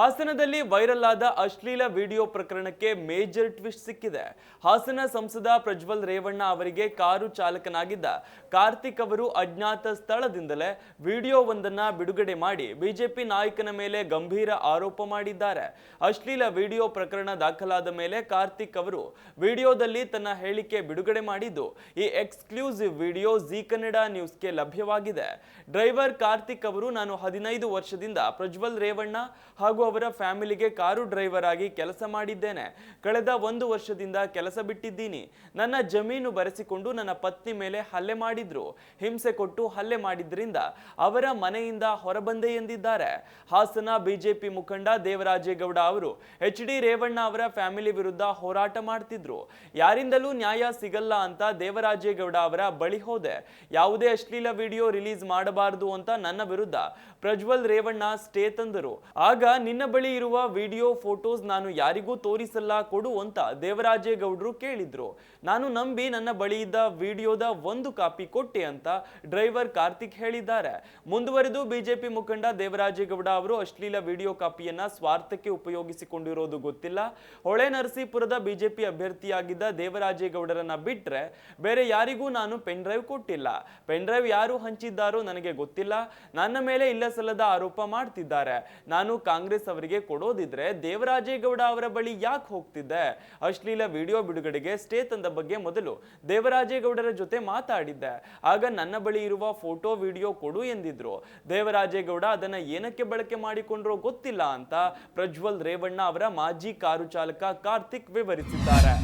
ಹಾಸನದಲ್ಲಿ ವೈರಲ್ ಆದ ಅಶ್ಲೀಲ ವಿಡಿಯೋ ಪ್ರಕರಣಕ್ಕೆ ಮೇಜರ್ ಟ್ವಿಸ್ಟ್ ಸಿಕ್ಕಿದೆ. ಹಾಸನ ಸಂಸದ ಪ್ರಜ್ವಲ್ ರೇವಣ್ಣ ಅವರಿಗೆ ಕಾರು ಚಾಲಕನಾಗಿದ್ದ ಕಾರ್ತಿಕ್ ಅವರು ಅಜ್ಞಾತ ಸ್ಥಳದಿಂದಲೇ ವಿಡಿಯೋವೊಂದನ್ನ ಬಿಡುಗಡೆ ಮಾಡಿ ಬಿಜೆಪಿ ನಾಯಕನ ಮೇಲೆ ಗಂಭೀರ ಆರೋಪ ಮಾಡಿದ್ದಾರೆ. ಅಶ್ಲೀಲ ವಿಡಿಯೋ ಪ್ರಕರಣ ದಾಖಲಾದ ಮೇಲೆ ಕಾರ್ತಿಕ್ ಅವರು ವಿಡಿಯೋದಲ್ಲಿ ತನ್ನ ಹೇಳಿಕೆ ಬಿಡುಗಡೆ ಮಾಡಿದ್ದು, ಈ ಎಕ್ಸ್ಕ್ಲೂಸಿವ್ ವಿಡಿಯೋ ಜಿ ಕನ್ನಡ ನ್ಯೂಸ್ಗೆ ಲಭ್ಯವಾಗಿದೆ. ಡ್ರೈವರ್ ಕಾರ್ತಿಕ್ ಅವರು ನಾನು ಹದಿನೈದು ವರ್ಷದಿಂದ ಪ್ರಜ್ವಲ್ ರೇವಣ್ಣ ಹಾಗೂ ಅವರ ಫ್ಯಾಮಿಲಿಗೆ ಕಾರು ಡ್ರೈವರ್ ಆಗಿ ಕೆಲಸ ಮಾಡಿದ್ದೇನೆ. ಕಳೆದ ಒಂದು ವರ್ಷದಿಂದ ಕೆಲಸ ಬಿಟ್ಟಿದ್ದೀನಿ. ನನ್ನ ಜಮೀನು ಬರೆಸಿಕೊಂಡು ನನ್ನ ಪತ್ನಿ ಮೇಲೆ ಹಲ್ಲೆ ಮಾಡಿದ್ರು. ಹಿಂಸೆ ಕೊಟ್ಟು ಹಲ್ಲೆ ಮಾಡಿದ್ರಿಂದ ಅವರ ಮನೆಯಿಂದ ಹೊರಬಂದೆ ಎಂದಿದ್ದಾರೆ. ಹಾಸನ ಬಿಜೆಪಿ ಮುಖಂಡ ದೇವರಾಜೇಗೌಡ ಅವರು ಎಚ್ ಡಿ ರೇವಣ್ಣ ಅವರ ಫ್ಯಾಮಿಲಿ ವಿರುದ್ಧ ಹೋರಾಟ ಮಾಡ್ತಿದ್ರು. ಯಾರಿಂದಲೂ ನ್ಯಾಯ ಸಿಗಲ್ಲ ಅಂತ ದೇವರಾಜೇಗೌಡ ಅವರ ಬಳಿ ಹೋದೆ. ಯಾವುದೇ ಅಶ್ಲೀಲ ವಿಡಿಯೋ ರಿಲೀಸ್ ಮಾಡಬಾರದು ಅಂತ ನನ್ನ ವಿರುದ್ಧ ಪ್ರಜ್ವಲ್ ರೇವಣ್ಣ ಸ್ಟೇ ತಂದರು. ಆಗ ನಿನ್ನ ಬಳಿ ಇರುವ ವಿಡಿಯೋ ಫೋಟೋಸ್ ನಾನು ಯಾರಿಗೂ ತೋರಿಸಲ್ಲ, ಕೊಡು ಅಂತ ದೇವರಾಜೇಗೌಡರು ಕೇಳಿದ್ರು. ನಾನು ನಂಬಿ ನನ್ನ ಬಳಿ ಇದ್ದ ವಿಡಿಯೋದ ಒಂದು ಕಾಪಿ ಕೊಟ್ಟೆ ಅಂತ ಡ್ರೈವರ್ ಕಾರ್ತಿಕ್ ಹೇಳಿದ್ದಾರೆ. ಮುಂದುವರೆದು ಬಿಜೆಪಿ ಮುಖಂಡ ದೇವರಾಜೇಗೌಡ ಅವರು ಅಶ್ಲೀಲ ವಿಡಿಯೋ ಕಾಪಿಯನ್ನ ಸ್ವಾರ್ಥಕ್ಕೆ ಉಪಯೋಗಿಸಿಕೊಂಡಿರೋದು ಗೊತ್ತಿಲ್ಲ. ಹೊಳೆ ನರಸೀಪುರದ ಬಿಜೆಪಿ ಅಭ್ಯರ್ಥಿಯಾಗಿದ್ದ ದೇವರಾಜೇಗೌಡರನ್ನ ಬಿಟ್ರೆ ಬೇರೆ ಯಾರಿಗೂ ನಾನು ಪೆನ್ ಡ್ರೈವ್ ಕೊಟ್ಟಿಲ್ಲ. ಪೆನ್ ಡ್ರೈವ್ ಯಾರು ಹಂಚಿದ್ದಾರೋ ನನಗೆ ಗೊತ್ತಿಲ್ಲ. ನನ್ನ ಮೇಲೆ ಇಲ್ಲ ಸಲ್ಲದ ಆರೋಪ ಮಾಡ್ತಿದ್ದಾರೆ. ನಾನು ಕಾಂಗ್ರೆಸ್ ಅವರಿಗೆ ಕೊಡೋದಿದ್ರೆ ದೇವರಾಜೇಗೌಡ ಅವರ ಬಳಿ ಯಾಕೆ ಹೋಗ್ತಿದ್ದೆ? ಅಶ್ಲೀಲ ವಿಡಿಯೋ ಬಿಡುಗಡೆಗೆ ಸ್ಟೇ ತಂದ ಬಗ್ಗೆ ಮೊದಲು ದೇವರಾಜೇಗೌಡರ ಜೊತೆ ಮಾತಾಡಿದ್ದೆ. ಆಗ ನನ್ನ ಬಳಿ ಇರುವ ಫೋಟೋ, ವಿಡಿಯೋ ಕೊಡು ಎಂದಿದ್ರು. ದೇವರಾಜೇಗೌಡ ಅದನ್ನ ಏನಕ್ಕೆ ಬಳಕೆ ಮಾಡಿಕೊಂಡ್ರೋ ಗೊತ್ತಿಲ್ಲ ಅಂತ ಪ್ರಜ್ವಲ್ ರೇವಣ್ಣ ಅವರ ಮಾಜಿ ಕಾರು ಚಾಲಕ ಕಾರ್ತಿಕ್ ವಿವರಿಸಿದ್ದಾರೆ.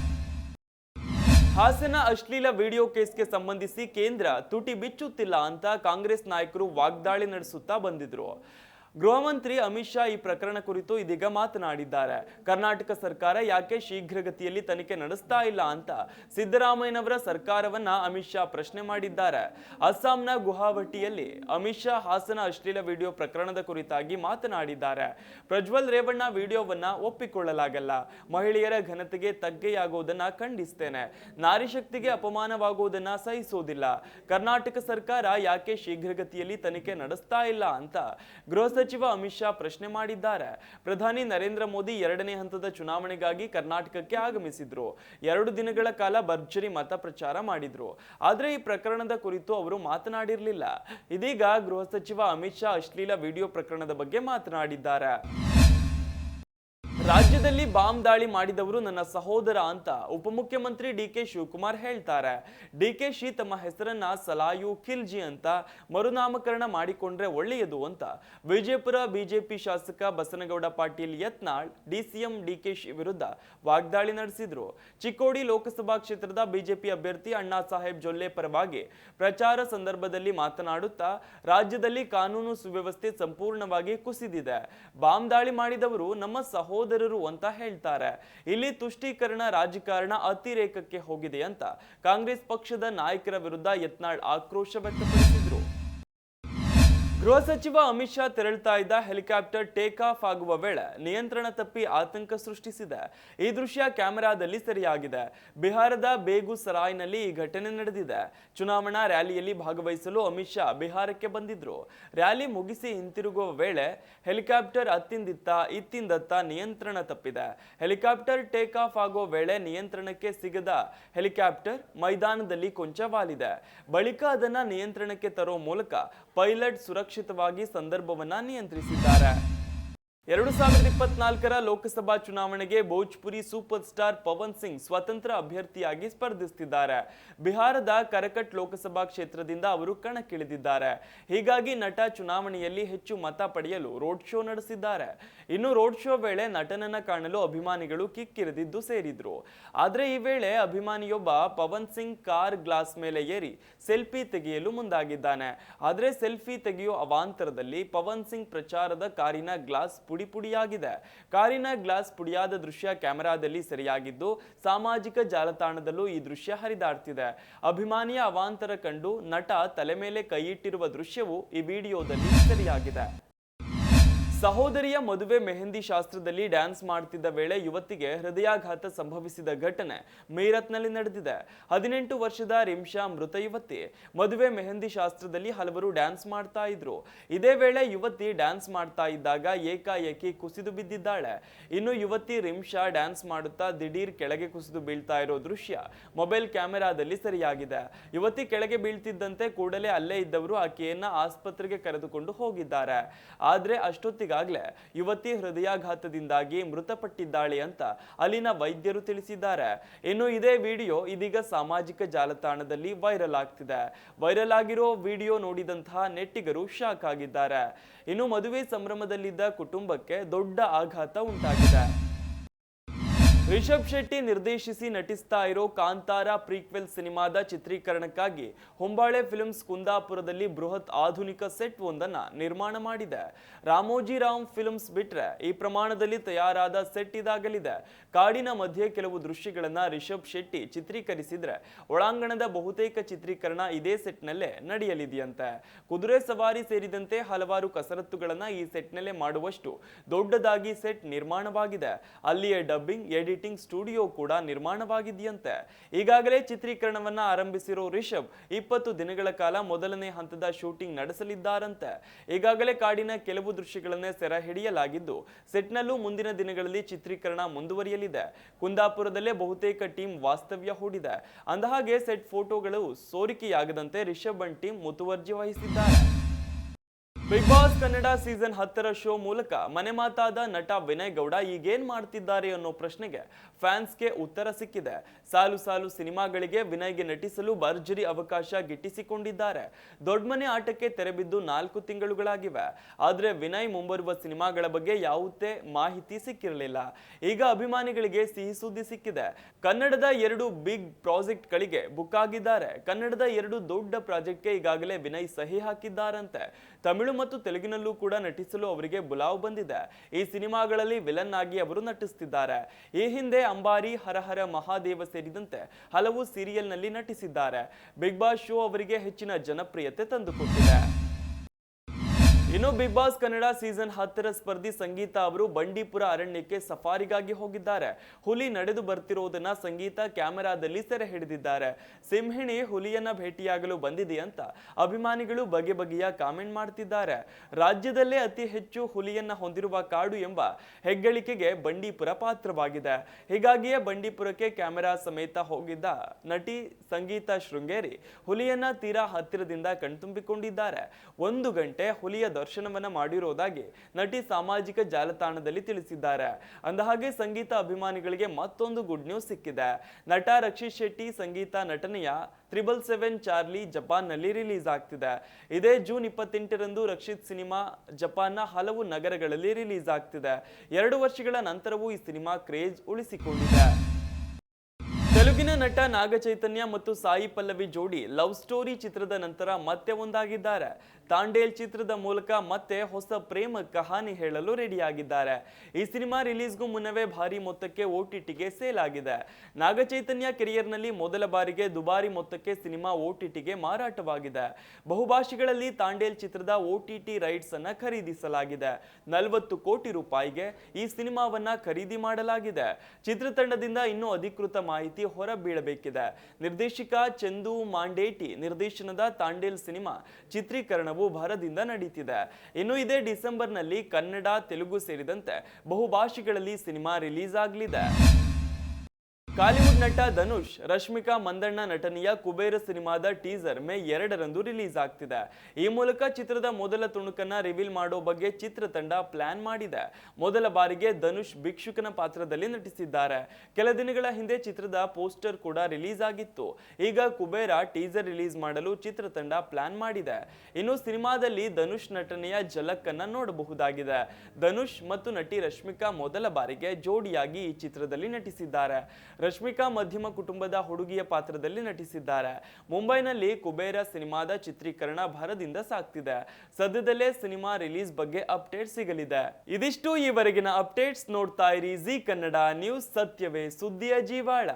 ಹಾಸನ ಅಶ್ಲೀಲ ವಿಡಿಯೋ ಕೇಸ್ಗೆ ಸಂಬಂಧಿಸಿ ಕೇಂದ್ರ ತುಟಿ ಬಿಚ್ಚುತ್ತಿಲ್ಲ ಅಂತ ಕಾಂಗ್ರೆಸ್ ನಾಯಕರು ವಾಗ್ದಾಳಿ ನಡೆಸುತ್ತಾ ಬಂದಿದ್ರು. ಗೃಹ ಮಂತ್ರಿ ಅಮಿತ್ ಶಾ ಈ ಪ್ರಕರಣ ಕುರಿತು ಇದೀಗ ಮಾತನಾಡಿದ್ದಾರೆ. ಕರ್ನಾಟಕ ಸರ್ಕಾರ ಯಾಕೆ ಶೀಘ್ರಗತಿಯಲ್ಲಿ ತನಿಖೆ ನಡೆಸ್ತಾ ಇಲ್ಲ ಅಂತ ಸಿದ್ದರಾಮಯ್ಯನವರ ಸರ್ಕಾರವನ್ನ ಅಮಿತ್ ಶಾ ಪ್ರಶ್ನೆ ಮಾಡಿದ್ದಾರೆ. ಅಸ್ಸಾಂನ ಗುವಾಹಟಿಯಲ್ಲಿ ಅಮಿತ್ ಶಾ ಹಾಸನ ಅಶ್ಲೀಲ ವಿಡಿಯೋ ಪ್ರಕರಣದ ಕುರಿತಾಗಿ ಮಾತನಾಡಿದ್ದಾರೆ. ಪ್ರಜ್ವಲ್ ರೇವಣ್ಣ ವಿಡಿಯೋವನ್ನ ಒಪ್ಪಿಕೊಳ್ಳಲಾಗಲ್ಲ. ಮಹಿಳೆಯರ ಘನತೆಗೆ ತಗ್ಗೆಯಾಗುವುದನ್ನ ಖಂಡಿಸ್ತೇನೆ. ನಾರಿ ಶಕ್ತಿಗೆ ಅಪಮಾನವಾಗುವುದನ್ನ ಸಹಿಸೋದಿಲ್ಲ. ಕರ್ನಾಟಕ ಸರ್ಕಾರ ಯಾಕೆ ಶೀಘ್ರಗತಿಯಲ್ಲಿ ತನಿಖೆ ನಡೆಸ್ತಾ ಇಲ್ಲ ಅಂತ ಗೃಹ ಸಚಿವ ಅಮಿತ್ ಶಾ ಪ್ರಶ್ನೆ ಮಾಡಿದ್ದಾರೆ. ಪ್ರಧಾನಿ ನರೇಂದ್ರ ಮೋದಿ ಎರಡನೇ ಹಂತದ ಚುನಾವಣೆಗಾಗಿ ಕರ್ನಾಟಕಕ್ಕೆ ಆಗಮಿಸಿದ್ರು. ಎರಡು ದಿನಗಳ ಕಾಲ ಭರ್ಜರಿ ಮತ ಪ್ರಚಾರ ಮಾಡಿದ್ರು. ಆದ್ರೆ ಈ ಪ್ರಕರಣದ ಕುರಿತು ಅವರು ಮಾತನಾಡಿರಲಿಲ್ಲ. ಇದೀಗ ಗೃಹ ಸಚಿವ ಅಮಿತ್ ಶಾ ಅಶ್ಲೀಲ ವಿಡಿಯೋ ಪ್ರಕರಣದ ಬಗ್ಗೆ ಮಾತನಾಡಿದ್ದಾರೆ. ರಾಜ್ಯದಲ್ಲಿ ಬಾಂಬ್ ದಾಳಿ ಮಾಡಿದವರು ನನ್ನ ಸಹೋದರ ಅಂತ ಉಪಮುಖ್ಯಮಂತ್ರಿ ಡಿ ಕೆ ಶಿವಕುಮಾರ್ ಹೇಳ್ತಾರೆ. ಡಿ ಕೆ ಶಿ ತಮ್ಮ ಹೆಸರನ್ನ ಸಲಾಯು ಖಿಲ್ಜಿ ಅಂತ ಮರುನಾಮಕರಣ ಮಾಡಿಕೊಂಡ್ರೆ ಒಳ್ಳೆಯದು ಅಂತ ವಿಜಯಪುರ ಬಿಜೆಪಿ ಶಾಸಕ ಬಸನಗೌಡ ಪಾಟೀಲ್ ಯತ್ನಾಳ್ ಡಿಸಿಎಂ ಕೆ ಶಿ ವಿರುದ್ಧ ವಾಗ್ದಾಳಿ ನಡೆಸಿದ್ರು. ಚಿಕ್ಕೋಡಿ ಲೋಕಸಭಾ ಕ್ಷೇತ್ರದ ಬಿಜೆಪಿ ಅಭ್ಯರ್ಥಿ ಅಣ್ಣಾ ಸಾಹೇಬ್ ಜೊಲ್ಲೆ ಪರವಾಗಿ ಪ್ರಚಾರ ಸಂದರ್ಭದಲ್ಲಿ ಮಾತನಾಡುತ್ತಾ, ರಾಜ್ಯದಲ್ಲಿ ಕಾನೂನು ಸುವ್ಯವಸ್ಥೆ ಸಂಪೂರ್ಣವಾಗಿ ಕುಸಿದಿದೆ. ಬಾಂಬ್ ದಾಳಿ ಮಾಡಿದವರು ನಮ್ಮ ಸಹೋದರರು ಅಂತ ಹೇಳ್ತಾರೆ. ಇಲ್ಲಿ ತುಷ್ಟೀಕರಣ ರಾಜಕಾರಣ ಅತಿರೇಕಕ್ಕೆ ಹೋಗಿದೆ ಅಂತ ಕಾಂಗ್ರೆಸ್ ಪಕ್ಷದ ನಾಯಕರ ವಿರುದ್ಧ ಯತ್ನಾಳ್ ಆಕ್ರೋಶ ವ್ಯಕ್ತಪಡಿಸಿದ್ರು. ಗೃಹ ಸಚಿವ ಅಮಿತ್ ಶಾ ತೆರಳುತ್ತಾ ಇದ್ದ ಹೆಲಿಕಾಪ್ಟರ್ ಟೇಕ್ ಆಫ್ ಆಗುವ ವೇಳೆ ನಿಯಂತ್ರಣ ತಪ್ಪಿ ಆತಂಕ ಸೃಷ್ಟಿಸಿದೆ. ಈ ದೃಶ್ಯ ಕ್ಯಾಮೆರಾದಲ್ಲಿ ಸೆರೆಯಾಗಿದೆ. ಬಿಹಾರದ ಬೇಗುಸರಾಯ್ನಲ್ಲಿ ಈ ಘಟನೆ ನಡೆದಿದೆ. ಚುನಾವಣಾ ರ್ಯಾಲಿಯಲ್ಲಿ ಭಾಗವಹಿಸಲು ಅಮಿತ್ ಶಾ ಬಿಹಾರಕ್ಕೆ ಬಂದಿದ್ರು. ರ್ಯಾಲಿ ಮುಗಿಸಿ ಹಿಂತಿರುಗುವ ವೇಳೆ ಹೆಲಿಕಾಪ್ಟರ್ ಅತ್ತಿಂದಿತ್ತ, ಇತ್ತಿಂದತ್ತ ನಿಯಂತ್ರಣ ತಪ್ಪಿದೆ. ಹೆಲಿಕಾಪ್ಟರ್ ಟೇಕ್ ಆಫ್ ಆಗುವ ವೇಳೆ ನಿಯಂತ್ರಣಕ್ಕೆ ಸಿಗದ ಹೆಲಿಕಾಪ್ಟರ್ ಮೈದಾನದಲ್ಲಿ ಕೊಂಚ ವಾಲಿದೆ ಬಳಿಕ ಅದನ್ನ ನಿಯಂತ್ರಣಕ್ಕೆ ತರೋ ಮೂಲಕ ಪೈಲಟ್ ಸುರಕ್ಷಿತವಾಗಿ ಸಂದರ್ಭವನ್ನ ನಿಯಂತ್ರಿಸಿದ್ದಾರೆ ಎರಡು ಸಾವಿರದ ಇಪ್ಪತ್ನಾಲ್ಕರ ಲೋಕಸಭಾ ಚುನಾವಣೆಗೆ ಭೋಜ್ಪುರಿ ಸೂಪರ್ ಸ್ಟಾರ್ ಪವನ್ ಸಿಂಗ್ ಸ್ವತಂತ್ರ ಅಭ್ಯರ್ಥಿಯಾಗಿ ಸ್ಪರ್ಧಿಸುತ್ತಿದ್ದಾರೆ ಬಿಹಾರದ ಕರಕಟ್ ಲೋಕಸಭಾ ಕ್ಷೇತ್ರದಿಂದ ಅವರು ಕಣಕ್ಕಿಳಿದಿದ್ದಾರೆ. ಹೀಗಾಗಿ ನಟ ಚುನಾವಣೆಯಲ್ಲಿ ಹೆಚ್ಚು ಮತ ಪಡೆಯಲು ರೋಡ್ ಶೋ ನಡೆಸಿದ್ದಾರೆ. ಇನ್ನು ರೋಡ್ ಶೋ ವೇಳೆ ನಟನನ್ನ ಕಾಣಲು ಅಭಿಮಾನಿಗಳು ಕಿಕ್ಕಿರಿದಿದ್ದು ಸೇರಿದ್ರು. ಆದ್ರೆ ಈ ವೇಳೆ ಅಭಿಮಾನಿಯೊಬ್ಬ ಪವನ್ ಸಿಂಗ್ ಕಾರ್ ಗ್ಲಾಸ್ ಮೇಲೆ ಏರಿ ಸೆಲ್ಫಿ ತೆಗೆಯಲು ಮುಂದಾಗಿದ್ದಾನೆ. ಆದ್ರೆ ಸೆಲ್ಫಿ ತೆಗೆಯುವ ಅವಾಂತರದಲ್ಲಿ ಪವನ್ ಸಿಂಗ್ ಪ್ರಚಾರದ ಕಾರಿನ ಗ್ಲಾಸ್ ಪುಡಿ ಪುಡಿಯಾಗಿದೆ ಕಾರಿನ ಗ್ಲಾಸ್ ಪುಡಿಯಾದ ದೃಶ್ಯ ಕ್ಯಾಮೆರಾದಲ್ಲಿ ಸೆರೆಯಾಗಿದ್ದು, ಸಾಮಾಜಿಕ ಜಾಲತಾಣದಲ್ಲೂ ಈ ದೃಶ್ಯ ಹರಿದಾಡ್ತಿದೆ. ಅಭಿಮಾನಿಯ ಅವಾಂತರ ಕಂಡು ನಟ ತಲೆ ಮೇಲೆ ಕೈಯಿಟ್ಟಿರುವ ದೃಶ್ಯವು ಈ ವಿಡಿಯೋದಲ್ಲಿ ಸೆರೆಯಾಗಿದೆ. ಸಹೋದರಿಯ ಮದುವೆ ಮೆಹಂದಿ ಶಾಸ್ತ್ರದಲ್ಲಿ ಡ್ಯಾನ್ಸ್ ಮಾಡ್ತಿದ್ದ ವೇಳೆ ಯುವತಿಗೆ ಹೃದಯಾಘಾತ ಸಂಭವಿಸಿದ ಘಟನೆ ಮೀರತ್ನಲ್ಲಿ ನಡೆದಿದೆ. ಹದಿನೆಂಟು ವರ್ಷದ ರಿಮ್ಶಾ ಮೃತ ಯುವತಿ. ಮದುವೆ ಮೆಹಂದಿ ಶಾಸ್ತ್ರದಲ್ಲಿ ಹಲವರು ಡ್ಯಾನ್ಸ್ ಮಾಡ್ತಾ ಇದ್ರು. ಇದೇ ವೇಳೆ ಯುವತಿ ಡ್ಯಾನ್ಸ್ ಮಾಡ್ತಾ ಇದ್ದಾಗ ಏಕಾಏಕಿ ಕುಸಿದು ಬಿದ್ದಿದ್ದಾಳೆ. ಇನ್ನು ಯುವತಿ ರಿಮ್ಶಾ ಡ್ಯಾನ್ಸ್ ಮಾಡುತ್ತಾ ದಿಢೀರ್ ಕೆಳಗೆ ಕುಸಿದು ಬೀಳ್ತಾ ಇರೋ ದೃಶ್ಯ ಮೊಬೈಲ್ ಕ್ಯಾಮೆರಾದಲ್ಲಿ ಸರಿಯಾಗಿದೆ. ಯುವತಿ ಕೆಳಗೆ ಬೀಳ್ತಿದ್ದಂತೆ ಕೂಡಲೇ ಅಲ್ಲೇ ಇದ್ದವರು ಆಕೆಯನ್ನ ಆಸ್ಪತ್ರೆಗೆ ಕರೆದುಕೊಂಡು ಹೋಗಿದ್ದಾರೆ. ಆದ್ರೆ ಅಷ್ಟೊತ್ತಿಗಾಗ್ಲೇ ಯುವತಿ ಹೃದಯಾಘಾತದಿಂದಾಗಿ ಮೃತಪಟ್ಟಿದ್ದಾಳೆ ಅಂತ ಅಲ್ಲಿನ ವೈದ್ಯರು ತಿಳಿಸಿದ್ದಾರೆ. ಇನ್ನು ಇದೇ ವಿಡಿಯೋ ಇದೀಗ ಸಾಮಾಜಿಕ ಜಾಲತಾಣದಲ್ಲಿ ವೈರಲ್ ಆಗ್ತಿದೆ. ವೈರಲ್ ಆಗಿರೋ ವಿಡಿಯೋ ನೋಡಿದಂತಹ ನೆಟ್ಟಿಗರು ಶಾಕ್ ಆಗಿದ್ದಾರೆ. ಇನ್ನು ಮದುವೆ ಸಂಭ್ರಮದಲ್ಲಿದ್ದ ಕುಟುಂಬಕ್ಕೆ ದೊಡ್ಡ ಆಘಾತ ಉಂಟಾಗಿದೆ. ರಿಷಬ್ ಶೆಟ್ಟಿ ನಿರ್ದೇಶಿಸಿ ನಟಿಸ್ತಾ ಇರೋ ಕಾಂತಾರ ಪ್ರೀಕ್ವೆಲ್ ಸಿನಿಮಾದ ಚಿತ್ರೀಕರಣಕ್ಕಾಗಿ ಹೊಂಬಾಳೆ ಫಿಲ್ಮ್ಸ್ ಕುಂದಾಪುರದಲ್ಲಿ ಬೃಹತ್ ಆಧುನಿಕ ಸೆಟ್ ಒಂದನ್ನ ನಿರ್ಮಾಣ ಮಾಡಿದೆ. ರಾಮೋಜಿ ರಾಮ್ ಫಿಲ್ಮ್ಸ್ ಬಿಟ್ರೆ ಈ ಪ್ರಮಾಣದಲ್ಲಿ ತಯಾರಾದ ಸೆಟ್ ಇದಾಗಲಿದೆ. ಕಾಡಿನ ಮಧ್ಯೆ ಕೆಲವು ದೃಶ್ಯಗಳನ್ನು ರಿಷಬ್ ಶೆಟ್ಟಿ ಚಿತ್ರೀಕರಿಸಿದ್ರೆ ಒಳಾಂಗಣದ ಬಹುತೇಕ ಚಿತ್ರೀಕರಣ ಇದೇ ಸೆಟ್ನಲ್ಲೇ ನಡೆಯಲಿದೆಯಂತೆ. ಕುದುರೆ ಸವಾರಿ ಸೇರಿದಂತೆ ಹಲವಾರು ಕಸರತ್ತುಗಳನ್ನು ಈ ಸೆಟ್ನಲ್ಲೇ ಮಾಡುವಷ್ಟು ದೊಡ್ಡದಾಗಿ ಸೆಟ್ ನಿರ್ಮಾಣವಾಗಿದೆ. ಅಲ್ಲಿಯೇ ಡಬ್ಬಿಂಗ್ ಎಡಿಟಿಂಗ್ ಸ್ಟುಡಿಯೋ ಕೂಡ ನಿರ್ಮಾಣವಾಗಿದೆಯಂತೆ. ಈಗಾಗಲೇ ಚಿತ್ರೀಕರಣವನ್ನ ಆರಂಭಿಸಿರೋ ರಿಷಬ್ ಇಪ್ಪತ್ತು ದಿನಗಳ ಕಾಲ ಮೊದಲನೇ ಹಂತದ ಶೂಟಿಂಗ್ ನಡೆಸಲಿದ್ದಾರಂತೆ. ಈಗಾಗಲೇ ಕಾಡಿನ ಕೆಲವು ದೃಶ್ಯಗಳನ್ನೇ ಸೆರೆ ಹಿಡಿಯಲಾಗಿದ್ದು ಸೆಟ್ನಲ್ಲೂ ಮುಂದಿನ ದಿನಗಳಲ್ಲಿ ಚಿತ್ರೀಕರಣ ಮುಂದುವರಿಯಲಿದೆ. ಕುಂದಾಪುರದಲ್ಲೇ ಬಹುತೇಕ ಟೀಮ್ ವಾಸ್ತವ್ಯ ಹೂಡಿದೆ. ಅಂದಹಾಗೆ ಸೆಟ್ ಫೋಟೋಗಳು ಸೋರಿಕೆಯಾಗದಂತೆ ರಿಷಬ್ ಅಂಡ್ ಟೀಮ್ ಮುತುವರ್ಜಿ ವಹಿಸಿದ್ದಾರೆ. ಬಿಗ್ ಬಾಸ್ ಕನ್ನಡ ಸೀಸನ್ ಹತ್ತರ ಶೋ ಮೂಲಕ ಮನೆ ಮಾತಾದ ನಟ ವಿನಯ್ ಗೌಡ ಈಗೇನ್ ಮಾಡ್ತಿದ್ದಾರೆ ಅನ್ನೋ ಪ್ರಶ್ನೆಗೆ ಫ್ಯಾನ್ಸ್ಗೆ ಉತ್ತರ ಸಿಕ್ಕಿದೆ. ಸಾಲು ಸಾಲು ಸಿನಿಮಾಗಳಿಗೆ ವಿನಯ್ಗೆ ನಟಿಸಲು ಭರ್ಜರಿ ಅವಕಾಶ ಗಿಟ್ಟಿಸಿಕೊಂಡಿದ್ದಾರೆ. ದೊಡ್ಡಮನೆ ಆಟಕ್ಕೆ ತೆರೆಬಿದ್ದು ನಾಲ್ಕು ತಿಂಗಳುಗಳಾಗಿವೆ. ಆದ್ರೆ ವಿನಯ್ ಮುಂಬರುವ ಸಿನಿಮಾಗಳ ಬಗ್ಗೆ ಯಾವುದೇ ಮಾಹಿತಿ ಸಿಕ್ಕಿರಲಿಲ್ಲ. ಈಗ ಅಭಿಮಾನಿಗಳಿಗೆ ಸಿಹಿ ಸುದ್ದಿ ಸಿಕ್ಕಿದೆ. ಕನ್ನಡದ ಎರಡು ಬಿಗ್ ಪ್ರಾಜೆಕ್ಟ್ಗಳಿಗೆ ಬುಕ್ ಆಗಿದ್ದಾರೆ. ಕನ್ನಡದ ಎರಡು ದೊಡ್ಡ ಪ್ರಾಜೆಕ್ಟ್ಗೆ ಈಗಾಗಲೇ ವಿನಯ್ ಸಹಿ ಹಾಕಿದ್ದಾರಂತೆ. ತಮಿಳು ಮತ್ತು ತೆಲುಗಿನಲ್ಲೂ ಕೂಡ ನಟಿಸಲು ಅವರಿಗೆ ಬುಲಾವ್ ಬಂದಿದೆ. ಈ ಸಿನಿಮಾಗಳಲ್ಲಿ ವಿಲನ್ ಆಗಿ ಅವರು ನಟಿಸುತ್ತಿದ್ದಾರೆ ಈ ಹಿಂದೆ ಅಂಬಾರಿ, ಹರಹರ, ಮಹಾದೇವ ಸೇರಿದಂತೆ ಹಲವು ಸೀರಿಯಲ್ನಲ್ಲಿ ನಟಿಸಿದ್ದಾರೆ. ಬಿಗ್ ಬಾಸ್ ಶೋ ಅವರಿಗೆ ಹೆಚ್ಚಿನ ಜನಪ್ರಿಯತೆ ತಂದುಕೊಟ್ಟಿದೆ. ಇನ್ನು ಬಿಗ್ ಬಾಸ್ ಕನ್ನಡ ಸೀಸನ್ ಹತ್ತರ ಸ್ಪರ್ಧಿ ಸಂಗೀತ ಅವರು ಬಂಡೀಪುರ ಅರಣ್ಯಕ್ಕೆ ಸಫಾರಿಗಾಗಿ ಹೋಗಿದ್ದಾರೆ. ಹುಲಿ ನಡೆದು ಬರ್ತಿರೋದನ್ನ ಸಂಗೀತ ಕ್ಯಾಮೆರಾದಲ್ಲಿ ಸೆರೆ ಹಿಡಿದಿದ್ದಾರೆ. ಸಿಂಹಿಣಿ ಹುಲಿಯನ್ನ ಭೇಟಿಯಾಗಲು ಬಂದಿದೆ ಅಂತ ಅಭಿಮಾನಿಗಳು ಬಗೆ ಬಗೆಯ ಕಾಮೆಂಟ್ ಮಾಡ್ತಿದ್ದಾರೆ. ರಾಜ್ಯದಲ್ಲೇ ಅತಿ ಹೆಚ್ಚು ಹುಲಿಯನ್ನ ಹೊಂದಿರುವ ಕಾಡು ಎಂಬ ಹೆಗ್ಗಳಿಕೆಗೆ ಬಂಡೀಪುರ ಪಾತ್ರವಾಗಿದೆ. ಹೀಗಾಗಿಯೇ ಬಂಡೀಪುರಕ್ಕೆ ಕ್ಯಾಮೆರಾ ಸಮೇತ ಹೋಗಿದ್ದ ನಟಿ ಸಂಗೀತ ಶೃಂಗೇರಿ ಹುಲಿಯನ್ನ ತೀರಾ ಹತ್ತಿರದಿಂದ ಕಣ್ತುಂಬಿಕೊಂಡಿದ್ದಾರೆ. ಒಂದು ಗಂಟೆ ಹುಲಿಯ ದರ್ಶನವನ್ನ ಮಾಡಿರೋದಾಗಿ ನಟಿ ಸಾಮಾಜಿಕ ಜಾಲತಾಣದಲ್ಲಿ ತಿಳಿಸಿದ್ದಾರೆ. ಅಂದಹಾಗೆ ಸಂಗೀತ ಅಭಿಮಾನಿಗಳಿಗೆ ಮತ್ತೊಂದು ಗುಡ್ ನ್ಯೂಸ್ ಸಿಕ್ಕಿದೆ. ನಟ ರಕ್ಷಿತ್ ಶೆಟ್ಟಿ ಸಂಗೀತ ನಟನೆಯ ತ್ರಿಬಲ್ ಸೆವೆನ್ ಚಾರ್ಲಿ ಜಪಾನ್ನಲ್ಲಿ ರಿಲೀಸ್ ಆಗ್ತಿದೆ. ಇದೇ ಜೂನ್ ಇಪ್ಪತ್ತೆಂಟರಂದು ರಕ್ಷಿತ್ ಸಿನಿಮಾ ಜಪಾನ್ನ ಹಲವು ನಗರಗಳಲ್ಲಿ ರಿಲೀಸ್ ಆಗ್ತಿದೆ. ಎರಡು ವರ್ಷಗಳ ನಂತರವೂ ಈ ಸಿನಿಮಾ ಕ್ರೇಜ್ ಉಳಿಸಿಕೊಂಡಿದೆ. ತೆಲುಗಿನ ನಟ ನಾಗಚೈತನ್ಯ ಮತ್ತು ಸಾಯಿ ಪಲ್ಲವಿ ಜೋಡಿ ಲವ್ ಸ್ಟೋರಿ ಚಿತ್ರದ ನಂತರ ಮತ್ತೆ ಒಂದಾಗಿದ್ದಾರೆ. ತಾಂಡೇಲ್ ಚಿತ್ರದ ಮೂಲಕ ಮತ್ತೆ ಹೊಸ ಪ್ರೇಮ ಕಹಾನಿ ಹೇಳಲು ರೆಡಿಯಾಗಿದ್ದಾರೆ. ಈ ಸಿನಿಮಾ ರಿಲೀಸ್ಗೂ ಮುನ್ನವೇ ಭಾರಿ ಮೊತ್ತಕ್ಕೆ ಓಟಿಟಿಗೆ ಸೇಲ್ ಆಗಿದೆ. ನಾಗಚೈತನ್ಯ ಕೆರಿಯರ್ನಲ್ಲಿ ಮೊದಲ ಬಾರಿಗೆ ದುಬಾರಿ ಮೊತ್ತಕ್ಕೆ ಸಿನಿಮಾ ಓಟಿಟಿಗೆ ಮಾರಾಟವಾಗಿದೆ. ಬಹುಭಾಷೆಗಳಲ್ಲಿ ತಾಂಡೇಲ್ ಚಿತ್ರದ ಓಟಿಟಿ ರೈಟ್ಸ್ ಅನ್ನ ಖರೀದಿಸಲಾಗಿದೆ. ನಲವತ್ತು ಕೋಟಿ ರೂಪಾಯಿಗೆ ಈ ಸಿನಿಮಾವನ್ನ ಖರೀದಿ ಮಾಡಲಾಗಿದೆ. ಚಿತ್ರತಂಡದಿಂದ ಇನ್ನೂ ಅಧಿಕೃತ ಮಾಹಿತಿ ಹೊರಬೀಳಬೇಕಿದೆ. ನಿರ್ದೇಶಕ ಚಂದು ಮಾಂಡೇಟಿ ನಿರ್ದೇಶನದ ತಾಂಡೇಲ್ ಸಿನಿಮಾ ಚಿತ್ರೀಕರಣವು ಭರದಿಂದ ನಡೀತಿದೆ. ಇನ್ನು ಇದೇ ಡಿಸೆಂಬರ್ನಲ್ಲಿ ಕನ್ನಡ, ತೆಲುಗು ಸೇರಿದಂತೆ ಬಹುಭಾಷೆಗಳಲ್ಲಿ ಸಿನಿಮಾ ರಿಲೀಸ್ ಆಗಲಿದೆ. ಕಾಲಿವುಡ್ ನಟ ಧನುಷ್, ರಶ್ಮಿಕಾ ಮಂದಣ್ಣ ನಟನೆಯ ಕುಬೇರ ಸಿನಿಮಾದ ಟೀಸರ್ ಮೇ ಎರಡರಂದು ರಿಲೀಸ್ ಆಗ್ತಿದೆ. ಈ ಮೂಲಕ ಚಿತ್ರದ ಮೊದಲ ತುಣುಕನ್ನ ರಿವೀಲ್ ಮಾಡೋ ಬಗ್ಗೆ ಚಿತ್ರತಂಡ ಪ್ಲಾನ್ ಮಾಡಿದೆ. ಮೊದಲ ಬಾರಿಗೆ ಧನುಷ್ ಭಿಕ್ಷುಕನ ಪಾತ್ರದಲ್ಲಿ ನಟಿಸಿದ್ದಾರೆ. ಕೆಲ ದಿನಗಳ ಹಿಂದೆ ಚಿತ್ರದ ಪೋಸ್ಟರ್ ಕೂಡ ರಿಲೀಸ್ ಆಗಿತ್ತು. ಈಗ ಕುಬೇರ ಟೀಸರ್ ರಿಲೀಸ್ ಮಾಡಲು ಚಿತ್ರತಂಡ ಪ್ಲಾನ್ ಮಾಡಿದೆ. ಇನ್ನು ಸಿನಿಮಾದಲ್ಲಿ ಧನುಷ್ ನಟನೆಯ ಝಲಕ್ ನೋಡಬಹುದಾಗಿದೆ. ಧನುಷ್ ಮತ್ತು ನಟಿ ರಶ್ಮಿಕಾ ಮೊದಲ ಬಾರಿಗೆ ಜೋಡಿಯಾಗಿ ಈ ಚಿತ್ರದಲ್ಲಿ ನಟಿಸಿದ್ದಾರೆ. ರಶ್ಮಿಕಾ ಮಧ್ಯಮ ಕುಟುಂಬದ ಹುಡುಗಿಯ ಪಾತ್ರದಲ್ಲಿ ನಟಿಸಿದ್ದಾರೆ. ಮುಂಬೈನಲ್ಲಿ ಕುಬೇರ ಸಿನಿಮಾದ ಚಿತ್ರೀಕರಣ ಭರದಿಂದ ಸಾಗ್ತಿದೆ ಸದ್ಯದಲ್ಲೇ ಸಿನಿಮಾ ರಿಲೀಸ್ ಬಗ್ಗೆ ಅಪ್ಡೇಟ್ ಸಿಗಲಿದೆ. ಇದಿಷ್ಟು ಈವರೆಗಿನ ಅಪ್ಡೇಟ್ಸ್ ನೋಡ್ತಾ ಇರಿ ಜಿ ಕನ್ನಡ ನ್ಯೂಸ್ ಸತ್ಯವೇ ಸುದ್ದಿಯ ಜೀವಾಳ.